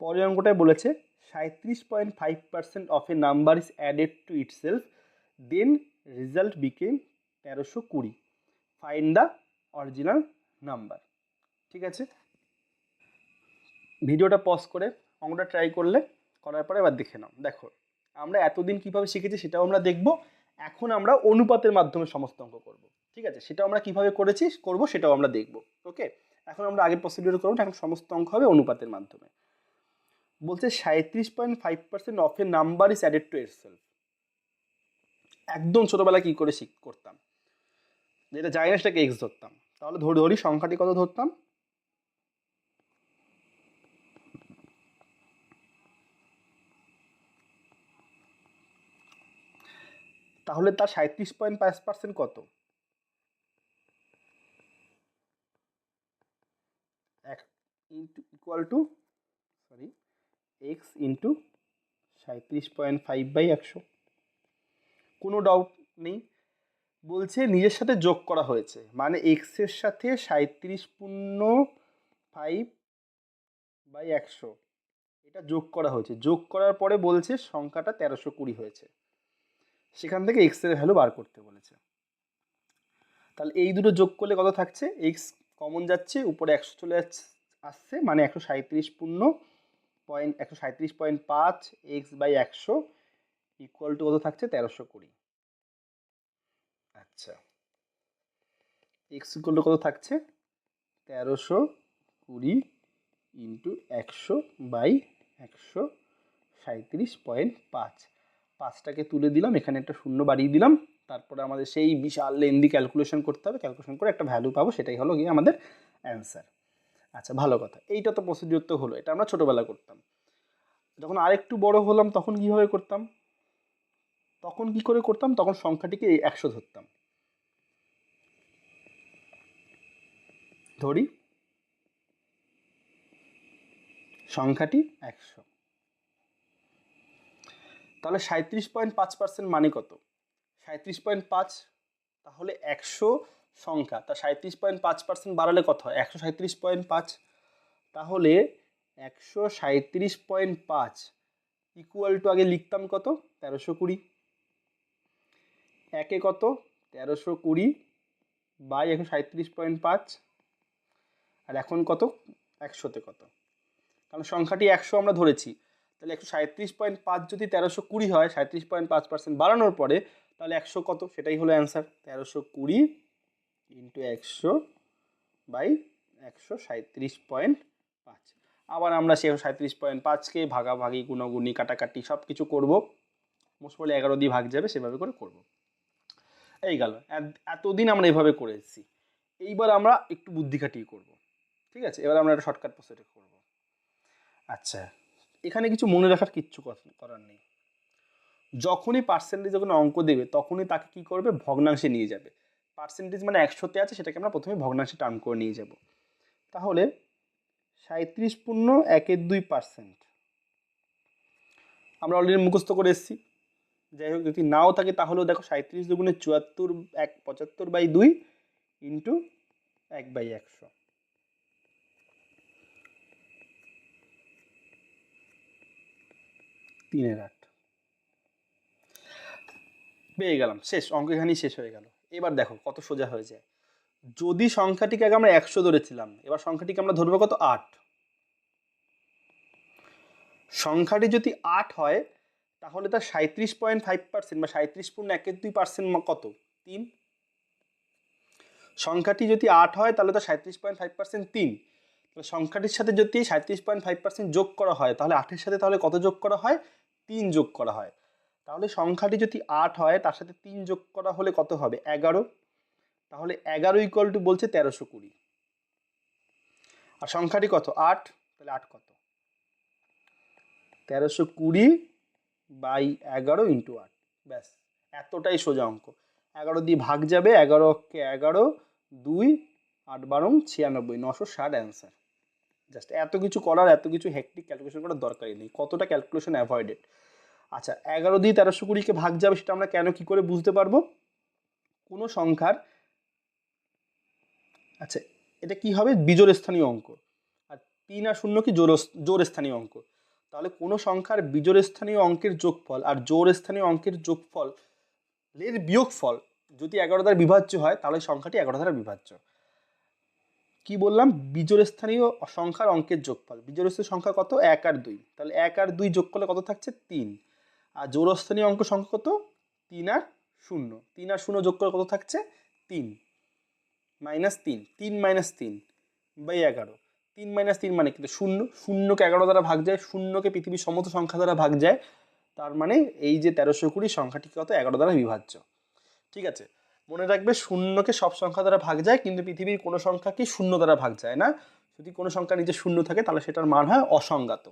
পরের অঙ্কটায় বলেছে সাঁত্রিশ point five percent of a number is added to itself then result became তেরোশো কুড়ি ফাইন দ্য অরিজিনাল নাম্বার ঠিক আছে? ভিডিওটা পজ করে অঙ্কটা ট্রাই করলে, করার পরে এবার দেখে নাও। দেখো, আমরা এতদিন কীভাবে শিখেছি সেটাও আমরা দেখব, এখন আমরা অনুপাতের মাধ্যমে সমস্ত অঙ্ক করব। ঠিক আছে? সেটাও আমরা কীভাবে করেছি, করব সেটাও আমরা দেখব। ওকে এখন আমরা আগের প্রসিডিউর করব, এখন সমস্ত অঙ্ক হবে অনুপাতের মাধ্যমে। বলছে সাঁত্রিশ point five percent of a number is added to self একদম ছোটোবেলায় কী করে শিখ, করতাম। যেটা জানি না সেটাকে এক্স ধরতাম। তাহলে ধরি ধরি সংখ্যাটি কত ধরতাম? তাহলে তার সাঁত্রিশ পয়েন্ট পাঁচ পার্সেন্ট কত? এক equal to, sorry x into সাঁত্রিশ পয়েন্ট ফাইভ বাই একশো। কোনো ডাউট নেই। বলছে নিজের সাথে যোগ করা হয়েছে। মানে এক্সের সাথে সাঁত্রিশ পূর্ণ ফাইভ বাই একশো। এটা যোগ করা হয়েছে। যোগ করার পরে বলছে সংখ্যাটা তেরোশো কুড়ি হয়েছে। সেখান থেকে এক্সের ভ্যালু বার করতে বলেছে। তাহলে এই দুটো যোগ করলে কত থাকছে? এক্স কমন যাচ্ছে, উপরে একশো চলে আসছে। মানে একশো সাঁত্রিশ পূর্ণ পয়েন্ট, একশো সাঁত্রিশ পয়েন্ট পাঁচ এক্স বাই একশো ইকুয়াল টু কত থাকছে? তেরোশো কুড়ি। আচ্ছা। এক্স ইকুয়াল টু কত থাকছে? তেরোশো কুড়ি ইন্টু একশো বাই একশো সাঁত্রিশ পয়েন্ট পাঁচ। পাঁচটাকে তুলে দিলাম, এখানে একটা শূন্য বাড়িয়ে দিলাম। তারপরে আমাদের সেই বিশাল লেন্দি ক্যালকুলেশন করতে হবে। ক্যালকুলেশন করে একটা ভ্যালু পাবো, সেটাই হলো গিয়ে আমাদের অ্যান্সার আচ্ছা ভালো কথা। এইটা তো প্রসিডিওর তো হলো, এটা আমরা ছোটোবেলায় করতাম। যখন আরেকটু বড় হলাম, তখন কীভাবে করতাম? তখন কি করে করতাম? তখন সংখ্যাটিকে একশো ধরতাম। ধরি। সংখ্যাটি একশো। তাহলে সাঁত্রিশ পয়েন্ট পাঁচ পার্সেন্ট মানে কত? সাঁত্রিশ পয়েন্ট পাঁচ, তাহলে একশো সংখ্যা, তা সাঁত্রিশ পয়েন্ট পাঁচ পার্সেন্ট বাড়ালে কত হয়? একশো সাঁত্রিশ পয়েন্ট পাঁচ। তাহলে একশো সাঁত্রিশ পয়েন্ট পাঁচ ইকুয়াল টু আগে লিখতাম কত? তেরোশো কুড়ি। একে কত? তেরোশো কুড়ি বাই একশো সাঁত্রিশ পয়েন্ট পাঁচ। আর এখন কত? একশোতে কত? কারণ সংখ্যাটি একশো আমরা ধরেছি। তাহলে একশো সাঁত্রিশ পয়েন্ট পাঁচ যদি তেরোশো কুড়ি হয় সাঁত্রিশ পয়েন্ট পাঁচ পার্সেন্ট বাড়ানোর পরে তাহলে একশো কত? সেটাই হলো অ্যান্সার। তেরোশো কুড়ি ইন্টু একশো বাই একশো সাঁত্রিশ পয়েন্ট পাঁচ। আবার আমরা সেই সাঁত্রিশ পয়েন্ট পাঁচকে ভাগাভাগি, গুণগুণি, কাটাকাটি সব কিছু করব। মোস্ট বলে এগারো দিয়ে ভাগ যাবে, সেভাবে করে করব। এই গেল। এত- এতদিন আমরা এভাবে করে এসেছি। এইবার আমরা একটু বুদ্ধি খাটিয়ে করব। ঠিক আছে? এবার আমরা একটা শর্টকাট প্রসেসে করব। আচ্ছা এখানে কিছু মনে রাখার কিচ্ছু কর- করার নেই। যখনই পার্সেন্টেজ যখন অঙ্ক দেবে, তখনই তাকে কি করবে? ভগ্নাংশে নিয়ে যাবে। পার্সেন্টেজ মানে একশোতে আছে, সেটাকে আমরা প্রথমে ভগ্নাংশে টার্ন করে নিয়ে যাব। তাহলে সাঁত্রিশ পূর্ণ একের দুই পার্সেন্ট আমরা অলরেডি মুখস্থ করে এসেছি। যাই হোক, যদি নাও থাকে তাহলেও দেখো সাঁত্রিশ দুগুণে চুয়াত্তর এক, পঁচাত্তর বাই দুই ইন্টু এক বাই একশো। তিনের আট। পেয়ে গেলাম। শেষ, অঙ্ক এখানেই শেষ হয়ে গেল। এবার দেখো কত সোজা হয়ে যায়। যদি সংখ্যাটিকে আগে আমরা একশো ধরেছিলাম, এবার সংখ্যাটিকে আমরা ধরবো কত? আট। সংখ্যাটি যদি আট হয়, তাহলে তার সাঁত্রিশ পয়েন্ট ফাইভ পার্সেন্ট বা সাঁত্রিশ পূর্ণ একের দুই পার্সেন্ট কত? তিন। সংখ্যাটি যদি আট হয়, তাহলে তার সাঁত্রিশ পয়েন্ট ফাইভ পার্সেন্ট তিন। তাহলে সংখ্যাটির সাথে যদি সাঁত্রিশ পয়েন্ট ফাইভ পার্সেন্ট যোগ করা হয়, তাহলে আটের সাথে তাহলে কত যোগ করা হয়? তিন যোগ করা হয়। তাহলে সংখ্যাটি যদি আট হয়, তার সাথে তিন যোগ করা হলে কত হবে? এগারো। তাহলে এগারো ইকুয়াল টু বলছে তেরোশো কুড়ি। আর সংখ্যাটি কত? আট। তাহলে আট কত? তেরোশো কুড়ি বাই এগারো ইন্টু আট। ব্যাস, এতটাই সোজা অঙ্ক। এগারো দিয়ে ভাগ যাবে, এগারো কে এগারো, দুই, আট বারং ছিয়ানব্বই, নশো ষাট অ্যান্সার জাস্ট এত কিছু করার, এত কিছু হেকটিক ক্যালকুলেশন করার দরকারই নেই। কতটা ক্যালকুলেশন অ্যাভয়েডেড আচ্ছা এগারো দিয়ে তেরোশো কুড়িকে ভাগ যাবে, সেটা আমরা কেন কি করে বুঝতে পারব? কোনো সংখ্যার আচ্ছা এটা কি হবে? বিজোড় স্থানীয় অঙ্ক। আর তিন আর শূন্য কি জোর জোর স্থানীয় অঙ্ক। তাহলে কোনো সংখ্যার বিজোড় স্থানীয় অঙ্কের যোগফল আর জোর স্থানীয় অঙ্কের যোগফল এর বিয়োগফল যদি এগারো দ্বারা বিভাজ্য হয়, তাহলে সংখ্যাটি এগারো দ্বারা বিভাজ্য। কি বললাম? বিজোড় স্থানীয় সংখ্যার অঙ্কের যোগফল। বিজোড় স্থানীয় সংখ্যা কত? এক আর দুই। তাহলে এক আর দুই যোগ করলে কত থাকছে? তিন। আর জোড়স্থানীয় অঙ্ক সংখ্যা কত? তিন আর শূন্য। তিন আর শূন্য যোগ করে কত থাকছে? তিন। মাইনাস তিন। তিন মাইনাস তিন বাই এগারো। তিন মাইনাস তিন মানে কিন্তু শূন্য। শূন্যকে এগারো দ্বারা ভাগ যায়, শূন্যকে পৃথিবীর সমস্ত সংখ্যা দ্বারা ভাগ যায়। তার মানে এই যে তেরোশো কুড়ি সংখ্যাটি কত? এগারো দ্বারা বিভাজ্য। ঠিক আছে? মনে রাখবে শূন্যকে সব সংখ্যা দ্বারা ভাগ যায়, কিন্তু পৃথিবীর কোনো সংখ্যাকে শূন্য দ্বারা ভাগ যায় না। যদি কোনো সংখ্যা নিচে শূন্য থাকে, তাহলে সেটার মান হয় অসংজ্ঞাত।